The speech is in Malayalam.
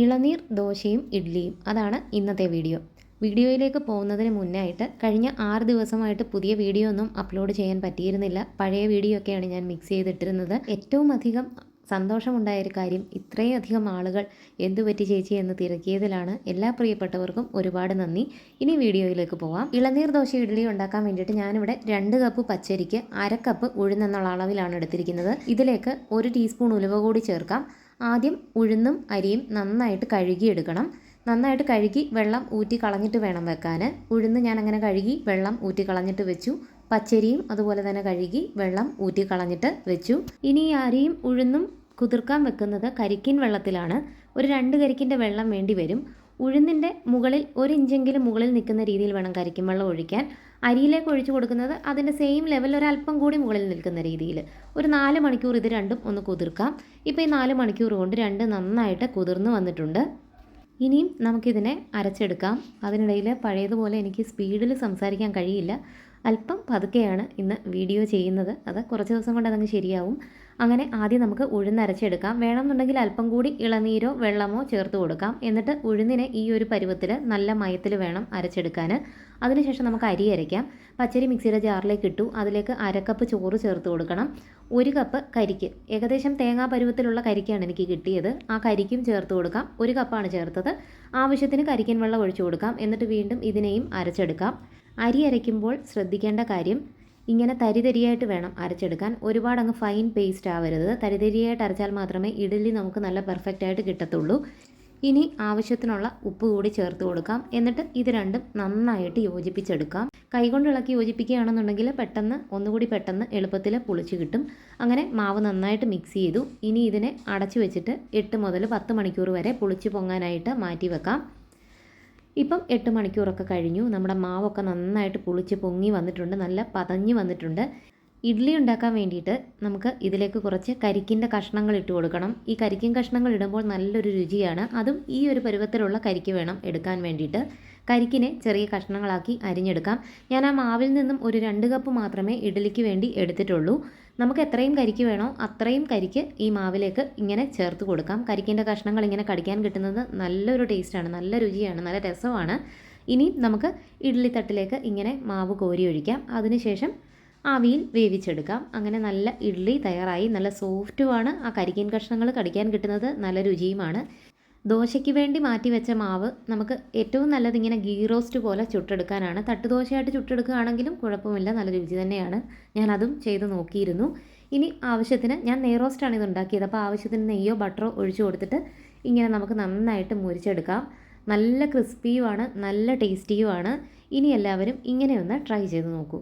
ഇളനീർ ദോശയും ഇഡ്ഡലിയും അതാണ് ഇന്നത്തെ വീഡിയോ. വീഡിയോയിലേക്ക് പോകുന്നതിന് മുന്നായിട്ട് കഴിഞ്ഞ ആറ് ദിവസമായിട്ട് പുതിയ വീഡിയോ ഒന്നും അപ്ലോഡ് ചെയ്യാൻ പറ്റിയിരുന്നില്ല. പഴയ വീഡിയോ ഒക്കെയാണ് ഞാൻ മിക്സ് ചെയ്തിട്ടിരുന്നത്. ഏറ്റവും അധികം സന്തോഷമുണ്ടായ ഒരു കാര്യം ഇത്രയധികം ആളുകൾ എന്തു പറ്റി ചേച്ചി എന്ന് തിരക്കിയതിലാണ്. എല്ലാ പ്രിയപ്പെട്ടവർക്കും ഒരുപാട് നന്ദി. ഇനി വീഡിയോയിലേക്ക് പോവാം. ഇളനീർ ദോശ ഇഡ്ഡലി ഉണ്ടാക്കാൻ വേണ്ടിയിട്ട് ഞാനിവിടെ രണ്ട് കപ്പ് പച്ചരിക്ക് അര കപ്പ് ഉഴുന്നെന്നുള്ള അളവിലാണ് എടുത്തിരിക്കുന്നത്. ഇതിലേക്ക് ഒരു ടീസ്പൂൺ ഉലുവ കൂടി ചേർക്കാം. ആദ്യം ഉഴുന്നും അരിയും നന്നായിട്ട് കഴുകിയെടുക്കണം. നന്നായിട്ട് കഴുകി വെള്ളം ഊറ്റി കളഞ്ഞിട്ട് വേണം വെക്കാൻ. ഉഴുന്ന് ഞാൻ അങ്ങനെ കഴുകി വെള്ളം ഊറ്റി കളഞ്ഞിട്ട് വെച്ചു. പച്ചരിയും അതുപോലെ തന്നെ കഴുകി വെള്ളം ഊറ്റി കളഞ്ഞിട്ട് വെച്ചു. ഇനി ഈ അരിയും ഉഴുന്നും കുതിർക്കാൻ വെക്കുന്നത് കരിക്കിൻ വെള്ളത്തിലാണ്. ഒരു രണ്ട് കരിക്കിന്റെ വെള്ളം വേണ്ടി വരും. ഉഴുന്നിന്റെ മുകളിൽ ഒരു ഇഞ്ചെങ്കിലും മുകളിൽ നിൽക്കുന്ന രീതിയിൽ വേണം കരിക്കിൻ വെള്ളം ഒഴിക്കാൻ. അരിയിലേക്ക് ഒഴിച്ചു കൊടുക്കുന്നത് അതിന്റെ സെയിം ലെവൽ ഒരല്പം കൂടി മുകളിൽ നിൽക്കുന്ന രീതിയിൽ ഒരു നാല് മണിക്കൂർ ഇത് രണ്ടും ഒന്ന് കുതിർക്കാം. ഇപ്പോൾ ഈ നാല് മണിക്കൂർ കൊണ്ട് രണ്ട് നന്നായിട്ട് കുതിർന്ന് വന്നിട്ടുണ്ട്. ഇനിയും നമുക്കിതിനെ അരച്ചെടുക്കാം. അതിനിടയിൽ പഴയതുപോലെ എനിക്ക് സ്പീഡിൽ സംസാരിക്കാൻ കഴിയില്ല. അല്പം പതുക്കെയാണ് ഇന്ന് വീഡിയോ ചെയ്യുന്നത്. അത് കുറച്ച് ദിവസം കൊണ്ട് അതങ്ങ് ശരിയാവും. അങ്ങനെ ആദ്യം നമുക്ക് ഉഴുന്നരച്ചെടുക്കാം. വേണമെന്നുണ്ടെങ്കിൽ അല്പം കൂടി ഇളനീരോ വെള്ളമോ ചേർത്ത് കൊടുക്കാം. എന്നിട്ട് ഉഴുന്നിനെ ഈ ഒരു പരുവത്തിൽ നല്ല മയത്തിൽ വേണം അരച്ചെടുക്കാൻ അതിനുശേഷം നമുക്ക് അരി അരയ്ക്കാം. പച്ചരി മിക്സിയുടെ ജാറിലേക്ക് ഇട്ടു. അതിലേക്ക് അരക്കപ്പ് ചോറ് ചേർത്ത് കൊടുക്കണം. ഒരു കപ്പ് കരിക്ക്. ഏകദേശം തേങ്ങാ പരുവത്തിലുള്ള കരിക്കാണ് എനിക്ക് കിട്ടിയത്. ആ കരിക്കും ചേർത്ത് കൊടുക്കാം. ഒരു കപ്പാണ് ചേർത്തത്. ആവശ്യത്തിന് കരിക്കൻ വെള്ളം ഒഴിച്ചു കൊടുക്കാം. എന്നിട്ട് വീണ്ടും ഇതിനെയും അരച്ചെടുക്കാം. അരി അരയ്ക്കുമ്പോൾ ശ്രദ്ധിക്കേണ്ട കാര്യം ഇങ്ങനെ തരിതരിയായിട്ട് വേണം അരച്ചെടുക്കാൻ. ഒരുപാട് അങ്ങ് ഫൈൻ പേസ്റ്റ് ആവരുത്. തരിതരിയായിട്ട് അരച്ചാൽ മാത്രമേ ഇഡലി നമുക്ക് നല്ല പെർഫെക്റ്റ് ആയിട്ട് കിട്ടത്തുള്ളൂ. ഇനി ആവശ്യത്തിനുള്ള ഉപ്പ് കൂടി ചേർത്ത് കൊടുക്കാം. എന്നിട്ട് ഇത് രണ്ടും നന്നായിട്ട് യോജിപ്പിച്ചെടുക്കാം. കൈകൊണ്ട് ഇളക്കി യോജിപ്പിക്കുകയാണെന്നുണ്ടെങ്കിൽ പെട്ടെന്ന് ഒന്നുകൂടി പെട്ടെന്ന് എളുപ്പത്തിൽ പുളിച്ച് കിട്ടും. അങ്ങനെ മാവ് നന്നായിട്ട് മിക്സ് ചെയ്തു. ഇനി ഇതിനെ അടച്ചു വെച്ചിട്ട് എട്ട് മുതൽ പത്ത് മണിക്കൂർ വരെ പുളിച്ച് പൊങ്ങാനായിട്ട് മാറ്റി വെക്കാം. ഇപ്പം എട്ട് മണിക്കൂറൊക്കെ കഴിഞ്ഞു. നമ്മുടെ മാവൊക്കെ നന്നായിട്ട് പുളിച്ച് പൊങ്ങി വന്നിട്ടുണ്ട്. നല്ല പതഞ്ഞ് വന്നിട്ടുണ്ട്. ഇഡ്ഡലി ഉണ്ടാക്കാൻ വേണ്ടിയിട്ട് നമുക്ക് ഇതിലേക്ക് കുറച്ച് കരിക്കിന്റെ കഷ്ണങ്ങൾ ഇട്ട് കൊടുക്കണം. ഈ കരിക്കിൻ കഷ്ണങ്ങൾ ഇടുമ്പോൾ നല്ലൊരു രുചിയാണ്. അതും ഈ ഒരു പരുവത്തിലുള്ള കരിക്ക് വേണം എടുക്കാൻ വേണ്ടിയിട്ട്. കരിക്കിനെ ചെറിയ കഷ്ണങ്ങളാക്കി അരിഞ്ഞെടുക്കാം. ഞാൻ ആ മാവിൽ നിന്നും ഒരു രണ്ട് കപ്പ് മാത്രമേ ഇഡ്ഡലിക്ക് വേണ്ടി എടുത്തിട്ടുള്ളൂ. നമുക്ക് എത്രയും കരിക്ക് വേണോ അത്രയും കരിക്ക് ഈ മാവിലേക്ക് ഇങ്ങനെ ചേർത്ത് കൊടുക്കാം. കരിക്കിന്റെ കഷ്ണങ്ങൾ ഇങ്ങനെ കടിക്കാൻ കിട്ടുന്നത് നല്ലൊരു ടേസ്റ്റാണ് നല്ല രുചിയാണ് നല്ല രസമാണ്. ഇനി നമുക്ക് ഇഡ്ഡലി തട്ടിലേക്ക് ഇങ്ങനെ മാവ് കോരി ഒഴിക്കാം. അതിനുശേഷം ആവിയിൽ വേവിച്ചെടുക്കാം. അങ്ങനെ നല്ല ഇഡ്ഡലി തയ്യാറായി. നല്ല സോഫ്റ്റുമാണ്. ആ കരിക്കൻ കഷ്ണങ്ങൾ കടിക്കാൻ കിട്ടുന്നത് നല്ല രുചിയുമാണ്. ദോശയ്ക്ക് വേണ്ടി മാറ്റി വെച്ച മാവ് നമുക്ക് ഏറ്റവും നല്ലത് ഇങ്ങനെ ഗീ റോസ്റ്റ് പോലെ ചുട്ടെടുക്കാനാണ്. തട്ടുദോശയായിട്ട് ചുട്ടെടുക്കുകയാണെങ്കിലും കുഴപ്പമില്ല. നല്ല രുചി തന്നെയാണ്. ഞാൻ അതും ചെയ്ത് നോക്കിയിരുന്നു. ഇനി ആവശ്യത്തിന് ഞാൻ നെയ്റോസ്റ്റാണ് ഇത് ഉണ്ടാക്കിയത്. അപ്പോൾ ആവശ്യത്തിന് നെയ്യോ ബട്ടറോ ഒഴിച്ചു കൊടുത്തിട്ട് ഇങ്ങനെ നമുക്ക് നന്നായിട്ട് മുരിച്ചെടുക്കാം. നല്ല ക്രിസ്പിയുമാണ്. നല്ല ടേസ്റ്റിയുമാണ്. ഇനി എല്ലാവരും ഇങ്ങനെയൊന്ന് ട്രൈ ചെയ്ത് നോക്കൂ.